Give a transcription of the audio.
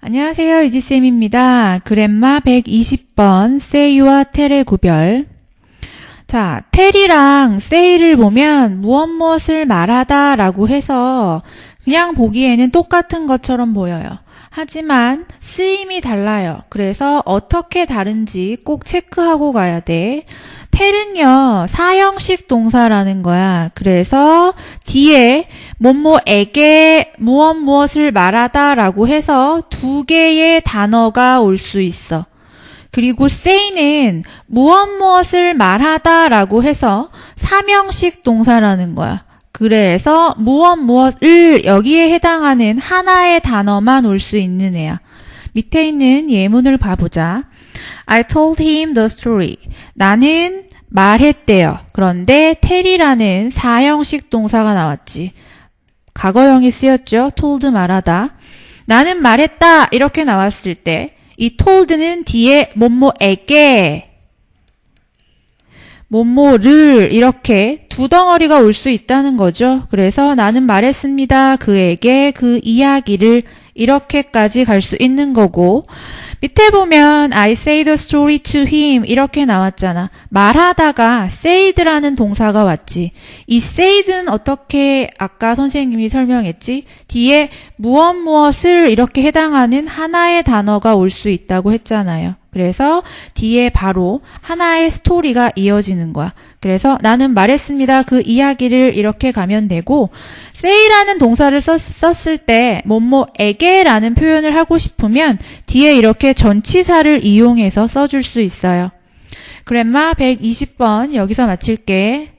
안녕하세요. 이지쌤입니다. 그랜마 120번 세이와 텔의 구별. 자, 텔이랑 세이를 보면 무엇 무엇을 말하다 라고 해서 그냥 보기에는 똑같은 것처럼 보여요. 하지만 쓰임이 달라요. 그래서 어떻게 다른지 꼭 체크하고 가야 돼. 텔은요, 사형식 동사라는 거야. 그래서 뒤에 뭐뭐에게 무엇 무엇을 말하다 라고 해서 두 개의 단어가 올 수 있어. 그리고 say는 무엇 무엇을 말하다 라고 해서 사명식 동사라는 거야. 그래서 무엇 무엇을 여기에 해당하는 하나의 단어만 올 수 있는 애야. 밑에 있는 예문을 봐보자. I told him the story. 나는 말했대요. 그런데 tell이라는 사형식 동사가 나왔지. 과거형이 쓰였죠. told 말하다. 나는 말했다. 이렇게 나왔을 때 이 told는 뒤에 뭐뭐에게 뭐뭐를 이렇게 두 덩어리가 올 수 있다는 거죠. 그래서 나는 말했습니다. 그에게 그 이야기를 이렇게까지 갈 수 있는 거고 밑에 보면 I say the story to him 이렇게 나왔잖아. 말하다가 said라는 동사가 왔지. 이 said는 어떻게 아까 선생님이 설명했지? 뒤에 무엇 무엇을 이렇게 해당하는 하나의 단어가 올 수 있다고 했잖아요. 그래서 뒤에 바로 하나의 스토리가 이어지는 거야. 그래서 나는 말했 습니다. 그 이야기를 이렇게 가면 되고 say라는 동사를 썼, 썼을 때 뭐뭐에게라는 표현을 하고 싶으면 뒤에 이렇게 전치사를 이용해서 써줄 수 있어요. 그랜마 120번 여기서 마칠게.